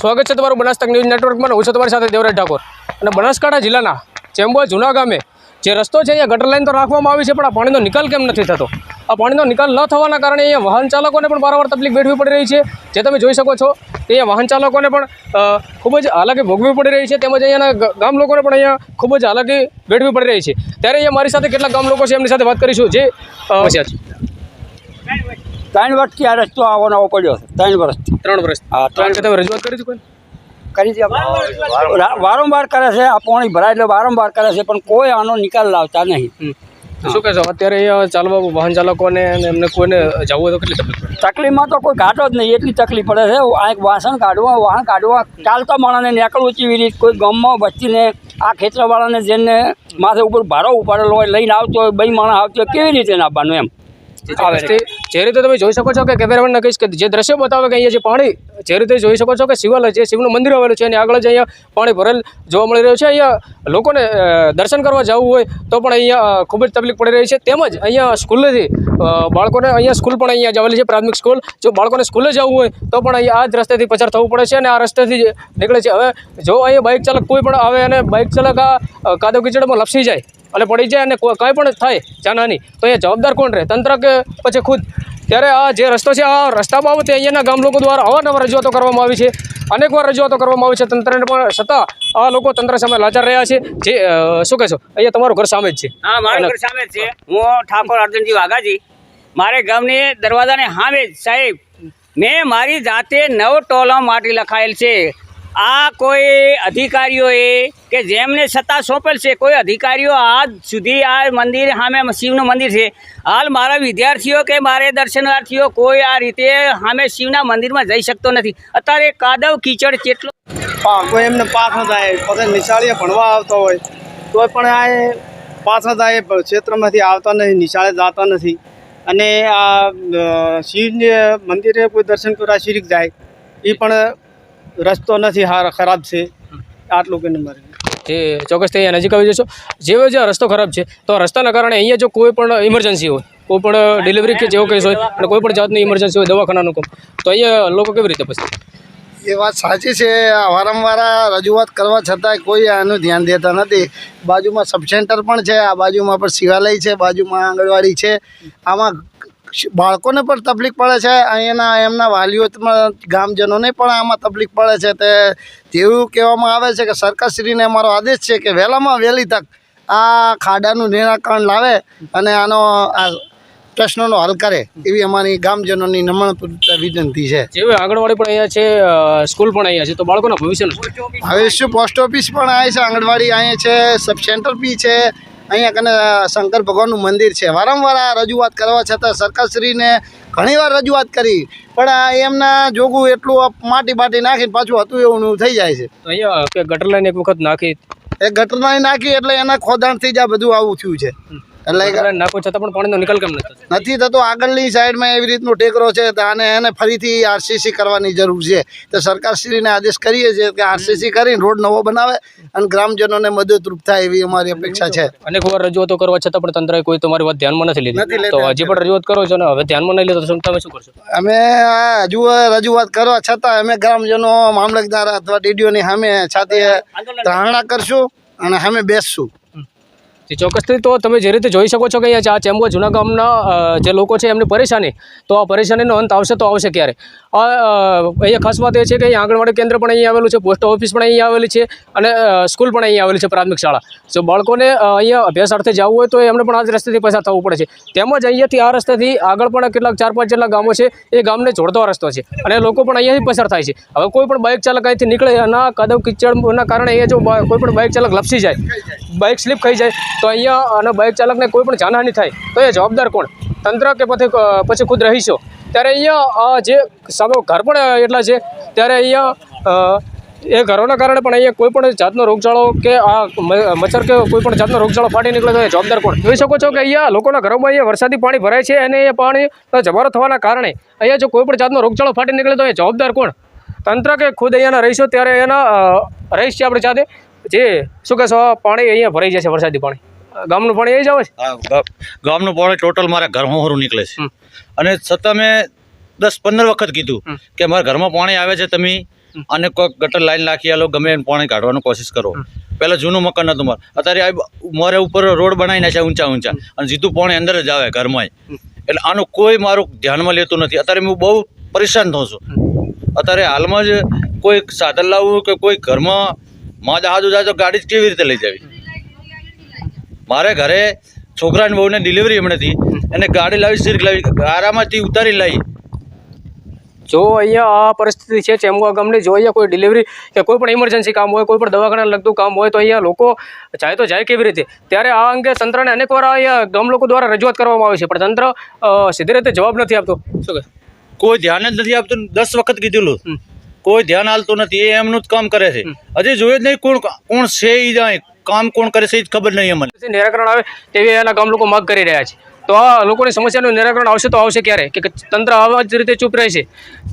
સ્વાગત છે તમારું બનાસકાંઠા ન્યૂઝ નેટવર્કમાં. હું છું તમારી સાથે દેવરાજ ઠાકોર. અને બનાસકાંઠા જિલ્લાના ચેમ્બો જૂના ગામે જે રસ્તો છે, અહીંયા ગટર લાઈન તો રાખવામાં આવી છે, પણ આ પાણીનો નિકાલ કેમ નથી થતો? આ પાણીનો નિકાલ ન થવાના કારણે અહીંયા વાહન ચાલકોને પણ વારંવાર તકલીફ વેઠવી પડી રહી છે. જે તમે જોઈ શકો છો અહીંયા વાહન ચાલકોને પણ ખૂબ જ હાલાકી ભોગવી પડી રહી છે, તેમજ અહીંયાના ગામ લોકોને પણ અહીંયા ખૂબ જ હાલાકી વેઠવી પડી રહી છે. ત્યારે અહીંયા મારી સાથે કેટલાક ગામ લોકો છે, એમની સાથે વાત કરીશું. જે છે. ત્રણ વર્ષથી આ રસ્તો આવો નવો પડ્યો છે. ત્રણ વર્ષથી ત્રણ વર્ષ. હા ત્રણ તમે રજૂઆત કરી કોઈ? કરી છે. વારંવાર કરે છે આ પાણી ભરાય એટલે વારંવાર કરે છે પણ કોઈ આનો નિકાલ લાવતા નહીં. શું કહેશો અત્યારે ચાલવા વાહન ચાલકોને એમને કોઈને જવું હોય તો કેટલી તકલીફ તકલીફમાં તો કોઈ ઘાટો જ નહીં એટલી તકલીફ પડે છે. આ એક વાસણ કાઢવા વાહન કાઢવા ચાલતા માણસને નીકળવું ચીવી રીત? કોઈ ગામમાં વસ્તીને આ ખેતરવાળાને જેને માથે ઉપર ભારો ઉપાડેલો હોય લઈને આવતો હોય બે માણસ આવતો હોય કેવી રીતે નાખવાનું એમ? આવે જે રીતે તમે જોઈ શકો છો કે કેમેરામેનને કહીશ કે જે દ્રશ્ય બતાવે કે અહીંયા જે પાણી, જે રીતે જોઈ શકો છો કે શિવાલય જે શિવનું મંદિર આવેલું છે અને આગળ જ અહીંયા પાણી ભરેલ જોવા મળી રહ્યું છે. અહીંયા લોકોને દર્શન કરવા જવું હોય તો પણ અહીંયા ખૂબ જ તકલીફ પડી રહી છે. તેમજ અહીંયા સ્કૂલેથી બાળકોને અહીંયા સ્કૂલ પણ અહીંયા જ આવેલી છે, પ્રાથમિક સ્કૂલ. જો બાળકોને સ્કૂલે જવું હોય તો પણ અહીંયા આ જ રસ્તેથી પસાર થવું પડે છે અને આ રસ્તેથી નીકળે છે. હવે જો અહીંયા બાઇક ચાલક કોઈ પણ આવે અને બાઇક ચાલક આ કાદવ કીચડમાં લપસી જાય અને પડી જાય અને કંઈ પણ થાય જાનહાની તો એ જવાબદાર કોણ રહે? તંત્ર કે પછી ખુદ? ત્યારે આ જે રસ્તો છે આ રસ્તા બાબતે અહીંયાના ગામ લોકો દ્વારા અવારનવાર રજૂઆતો કરવામાં આવી છે. અનેકવાર રજૂઆતો કરવામાં આવી છે તંત્રને પણ છતાં આ લોકો તંત્ર સામે લાચાર રહ્યા છે. જે શું કહેશો? અહીંયા તમારું ઘર સામે જ છે. હા મારું ઘર સામે જ છે. હું ઠાકોર અર્જુનજી વાઘાજી. મારે ગામની દરવાજાને હામે જ સાહેબ મેં મારી જાતે નવ ટોલા માટી લખાયેલ છે. આ કોઈ અધિકારીઓએ કે જેમને સત્તા સોંપેલ છે, કોઈ અધિકારીઓ આજ સુધી આ મંદિર સામે શિવનું મંદિર છે. હાલ મારા વિદ્યાર્થીઓ કે મારે દર્શનાર્થીઓ કોઈ આ રીતે સામે શિવના મંદિરમાં જઈ શકતો નથી. અત્યારે કાદવ કીચડ કેટલો પા- કોઈ એમને પાછળ થાય. પોતે નિશાળીએ ભણવા આવતો હોય. તો પણ આ પાસ પાછળ થાય. ક્ષેત્રમાંથી આવતા નથી, નિશાળે જતા નથી. અને આ શિવ મંદિરે કોઈ દર્શન કરવા શીરીક જાય એ પણ રસ્તો નથી હાર ખરાબ છે. આટલું કહીને મારે. જે ચોક્કસ અહીંયા નજીક આવી જશો. જેવો જે રસ્તો ખરાબ છે તો આ રસ્તાના કારણે અહીંયા જો કોઈ પણ ઇમરજન્સી હોય કોઈ પણ ડિલિવરી કે જેવો કેસ હોય અને કોઈ પણ જાતની ઇમરજન્સી હોય દવાખાનાનું કામ તો અહીંયા લોકો કેવી રીતે પછી એ વાત સાચી છે. આ વારંવાર આ રજૂઆત કરવા છતાંય કોઈ આનું ધ્યાન દેતા નથી. બાજુમાં સબ સેન્ટર પણ છે આ બાજુમાં પણ શિવાલય છે બાજુમાં આંગણવાડી છે. આમાં બાળકોને પણ તકલીફ પડે છે અહીંયાના એમના વાલીઓ ગામજનોને પણ આમાં તકલીફ પડે છે. તે તેવું કહેવામાં આવે છે કે સરકારશ્રીને અમારો આદેશ છે કે વહેલામાં વહેલી તક આ ખાડાનું નિરાકરણ લાવે અને આનો આ પ્રશ્નોનો હલ કરે એવી અમારી ગામજનોની નમ્ર વિનંતી છે. જેવી આંગણવાડી પણ અહીંયા છે સ્કૂલ પણ અહીંયા છે તો બાળકોના ભવિષ્યનું ભવિષ્ય પોસ્ટ ઓફિસ પણ અહીંયા છે આંગણવાડી અહીંયા છે સબ સેન્ટર બી છે અહીંયા કને શંકર ભગવાનનું મંદિર છે. વારંવાર આ રજૂઆત કરવા છતાં સરકારશ્રીને ઘણીવાર રજૂઆત કરી પણ આ એમના જોગું એટલું માટી બાટી નાખીને પાછું હતું એવું થઈ જાય છે. અહીંયા કે ગટર લાઈન એક વખત નાખી. એ ગટરના નાખી એટલે એના ખોદાણથી જ આ બધું આવું થયું છે. એટલે નાખો છતાં પણ પાણીનો નિકાલ કેમ નથી? નથી થતો. આગળની સાઈડમાં એવી રીતનો ટેકરો છે તો આને એને ફરીથી આરસીસી કરવાની જરૂર છે. તો સરકારશ્રીને આદેશ કરીએ છીએ કે આરસીસી કરીને રોડ નવો બનાવે અને ગ્રામજનોને મદદરૂપ થાય એવી અમારી અપેક્ષા છે. અનેક વાર રજૂઆતો કરવા છતાં પણ તંત્રએ કોઈ તમારી વાત ધ્યાનમાં નથી લીધી. તો હજી પણ રજૂઆત કરો છો ને હવે ધ્યાનમાં નહીં લીધો તમે શું કરશો? અમે આ હજુ રજૂઆત કરવા છતાં અમે ગ્રામજનો મામલતદાર અથવા ડીડીઓની સામે સાથે ધારણા કરશું અને સામે બેસશું. ચોક્કસથી તો તમે જે રીતે જોઈ શકો છો કે અહીંયા આ ચેમ્બો જૂના ગામના જે લોકો છે એમની પરેશાની, તો આ પરેશાનીનો અંત આવશે તો આવશે ક્યારે? અહીંયા ખાસ વાત એ છે કે અહીંયા આંગણવાડી કેન્દ્ર પણ અહીંયા આવેલું છે, પોસ્ટ ઓફિસ પણ અહીંયા આવેલી છે અને સ્કૂલ પણ અહીંયા આવેલી છે, પ્રાથમિક શાળા. જો બાળકોને અહીંયા અભ્યાસ અર્થે જવું હોય તો એમને પણ આ જ રસ્તેથી પસાર થવું પડે છે. તેમજ અહીંયાથી આ રસ્તેથી આગળ પણ કેટલાક ચાર પાંચ જેટલા ગામો છે, એ ગામને જોડતો રસ્તો છે અને લોકો પણ અહીંયાથી પસાર થાય છે. હવે કોઈ પણ બાઇક ચાલક અહીંથી નીકળે અને કદમ કિચડના કારણે અહીંયા જો કોઈ પણ બાઇક ચાલક લપસી જાય, બાઇક સ્લીપ ખાઈ જાય તો અહીંયા અને બાઇક ચાલકને કોઈ પણ જાનહાની થાય, તો એ જવાબદાર કોણ? તંત્ર કે પછી પછી ખુદ રહીશો? ત્યારે અહીંયા જે સામે ઘર પણ એટલા છે, ત્યારે અહીંયા એ ઘરોના કારણે પણ અહીંયા કોઈ પણ જાતનો રોગચાળો કે આ મચ્છર કે કોઈ પણ જાતનો રોગચાળો ફાટી નીકળે તો એ જવાબદાર કોણ? જોઈ શકો છો કે અહીંયા લોકોના ઘરોમાં અહીંયા વરસાદી પાણી ભરાય છે અને એ પાણી જમારો થવાના કારણે અહીંયા જો કોઈ પણ જાતનો રોગચાળો ફાટી નીકળે તો એ જવાબદાર કોણ? તંત્ર કે ખુદ અહીંયાના રહીશો, ત્યારે એના રહીશ છે આપણે સાથે. જે. શું કહેશો? પાણી અહીંયા ભરાઈ છે વરસાદી પાણી. ગામનું પાણી આવી જાવ છે ગામનું પાણી ટોટલ મારા ઘરમાં હોરું નીકળે છે. અને છતાં મેં દસ પંદર વખત કીધું કે મારા ઘરમાં પાણી આવે છે તમે અને કોઈક ગટર લાઈન નાખી આલો ગમે એને પાણી કાઢવાની કોશિશ કરો. પહેલાં જૂનું મકાન હતું મારે. અત્યારે મારે ઉપર રોડ બનાવી નાખ્યા ઊંચા ઊંચા. અને સીધું પાણી અંદર જ આવે ઘરમાં એટલે આનું કોઈ મારું ધ્યાનમાં લેતું નથી. અત્યારે હું બહુ પરેશાન થઉં છું. અત્યારે હાલમાં જ કોઈ સાધન લાવવું કે કોઈ ઘરમાં માં હાથ જાય તો ગાડી જ કેવી રીતે લઈ જવી? મારે ઘરે છોકરાની બહુને ડિલિવરી એમણે હતી એને ગાડી લાવી સિર્ક લાવી ગારામાંથી ઉતારી લાવી. જો અહીંયા આ પરિસ્થિતિ છે ચેમવા ગામની જો અહીંયા કોઈ ડિલિવરી કે કોઈ પણ ઇમરજન્સી કામ હોય કોઈ પણ દવાખાના લગતું કામ હોય તો અહીંયા લોકો જાય તો જાય કેવી રીતે? ત્યારે આ અંગે તંત્રને અનેકવાર અહીંયા ગામ લોકો દ્વારા રજૂઆત કરવામાં આવે છે પણ તંત્ર સીધી રીતે જવાબ નથી આપતું. શું કોઈ ધ્યાન જ નથી આપતું દસ વખત કીધેલું. કોઈ ધ્યાન હાલતું નથી એ એમનું જ કામ કરે છે. હજી જોઈએ જ નહીં કોણ કોણ છે એ જાય કામ કોણ કરે છે એ જ ખબર નહીં અમને. નિરાકરણ આવે તેવી એના ગામ લોકો માગ કરી રહ્યા છે. તો આ લોકોની સમસ્યાનું નિરાકરણ આવશે તો આવશે ક્યારે? કે તંત્ર આવા જ રીતે ચૂપ રહેશે?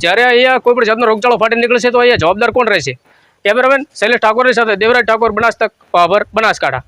જ્યારે અહીંયા કોઈ પણ જાતનો રોગચાળો ફાટી નીકળશે તો અહીંયા જવાબદાર કોણ રહેશે? કેમેરામેન શૈલેષ ઠાકોરની સાથે દેવરાજ ઠાકોર બનાસ તક પાભર બનાસકાંઠા.